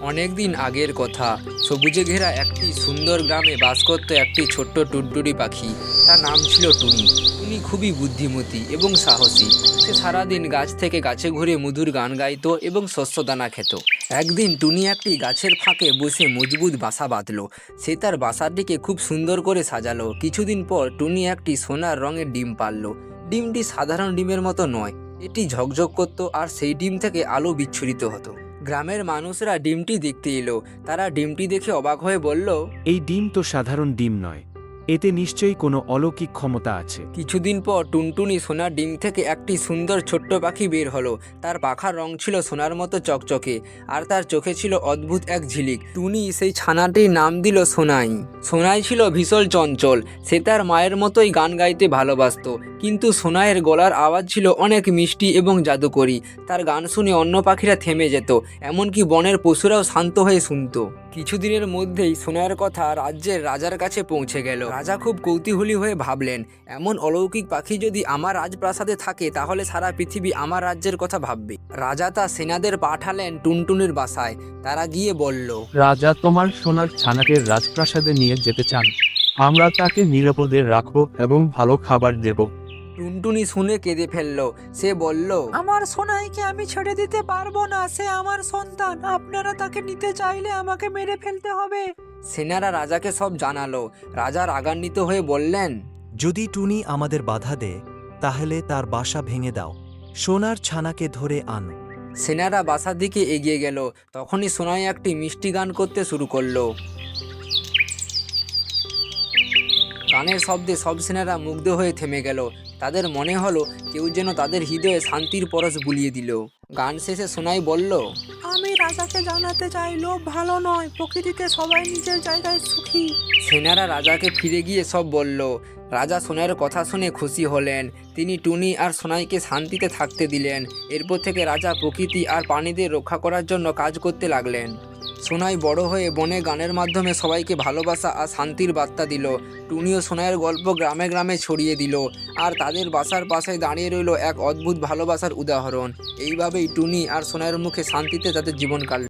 অনেক দিন আগের কথা। সবুজে ঘেরা একটি সুন্দর গ্রামে বাস করত একটি ছোট্ট টুনটুনি পাখি। তার নাম ছিল টুনি। টুনি খুবই বুদ্ধিমতী এবং সাহসী। সে সারাদিন গাছ থেকে গাছে ঘুরে মধুর গান গাইত এবং শস্যদানা খেত। একদিন টুনি একটি গাছের ফাঁকে বসে মজবুত বাসা বাঁধল। সে তার বাসাটিকে খুব সুন্দর করে সাজালো। কিছুদিন পর টুনি একটি সোনার রঙের ডিম পারল ডিমটি সাধারণ ডিমের মতো নয়, এটি ঝকঝক করত আর সেই ডিম থেকে আলো বিচ্ছুরিত হতো। গ্রামের মানুষরা ডিমটি দেখতে এলো। তারা ডিমটি দেখে অবাক হয়ে বলল, এই ডিম তো সাধারণ ডিম নয়। এতে নিশ্চয়ই কোনো অলৌকিক ক্ষমতা আছে। কিছুদিন পর টুনটুনি সোনার ডিম থেকে একটি সুন্দর ছোট্ট পাখি বের হলো। তার পাখার রং ছিল সোনার মতো চকচকে, আর তার চোখে ছিল অদ্ভুত এক ঝিলিক। টুনি সেই ছানাটির নাম দিল সোনাই। সোনাই ছিল ভীষণ চঞ্চল, সে তার মায়ের মতোই গান গাইতে ভালোবাসত। কিন্তু সোনাইয়ের গলার আওয়াজ ছিল অনেক মিষ্টি এবং জাদুকরী। তার গান শুনে অন্য পাখিরা থেমে যেত, এমনকি বনের পশুরাও শান্ত হয়ে শুনতো। কিছুদিনের মধ্যেই সোনার কথা রাজ্যের রাজার কাছে পৌঁছে গেল। রাজা খুব কৌতূহলী হয়ে ভাবলেন এমন অলৌকিক পাখি যদি আমার রাজপ্রাসাদে থাকে তাহলে সারা পৃথিবী আমার রাজ্যের কথা ভাববে। রাজা তা সেনাদের পাঠালেন টুনটুনির বাসায়। তারা গিয়ে বলল রাজা তোমার সোনার ছানাকে রাজপ্রাসাদে নিয়ে যেতে চান। আমরা তাকে নিরাপদে রাখব এবং ভালো খাবার দেব। টুনটুনি শুনে কেঁদে ফেলল। সে বলল আমার সোনাইকে আমি ছেড়ে দিতে পারব না সে আমার সন্তান। আপনারা তাকে নিতে চাইলে আমাকে মেরে ফেলতে হবে। সেনারা রাজাকে সব জানালো। রাজা রাগান্বিত হয়ে বললেন যদি টুনি আমাদের বাধা দেয় তাহলে তার বাসা ভেঙে দাও। সোনার ছানাকে ধরে আন। সেনারা বাসার দিকে এগিয়ে গেল। তখনই সোনাই একটি মিষ্টি গান করতে শুরু করল। গানের শব্দে সব সেনারা মুগ্ধ হয়ে থেমে গেল। তাদের মনে হলো কেউ যেন তাদের হৃদয়ে শান্তির পরশ বুলিয়ে দিল। গান শেষে সোনাই বলল আমি রাজাকে জানাতে চাইলো, ভালো নয়, প্রকৃতিতে সবাই নিজের জায়গায় সুখী। সেনারা রাজাকে ফিরে গিয়ে সব বলল, রাজা সোনাইয়ের কথা শুনে খুশি হলেন। তিনি টুনি আর সোনাইকে শান্তিতে থাকতে দিলেন। এরপর থেকে রাজা প্রকৃতি আর প্রাণীদের রক্ষা করার জন্য কাজ করতে লাগলেন। সোনাই বড় হয়ে বনে গানের মাধ্যমে সবাইকে ভালোবাসা আর শান্তির বার্তা দিল। টুনি ও সোনাইয়ের গল্প গ্রামে গ্রামে ছড়িয়ে দিল আর তাদের বাসার পাশে দাঁড়িয়ে রইল এক অদ্ভুত ভালোবাসার উদাহরণ। এইভাবেই টুনি আর সোনাইয়ের মুখে শান্তিতে তাদের জীবন কাটল।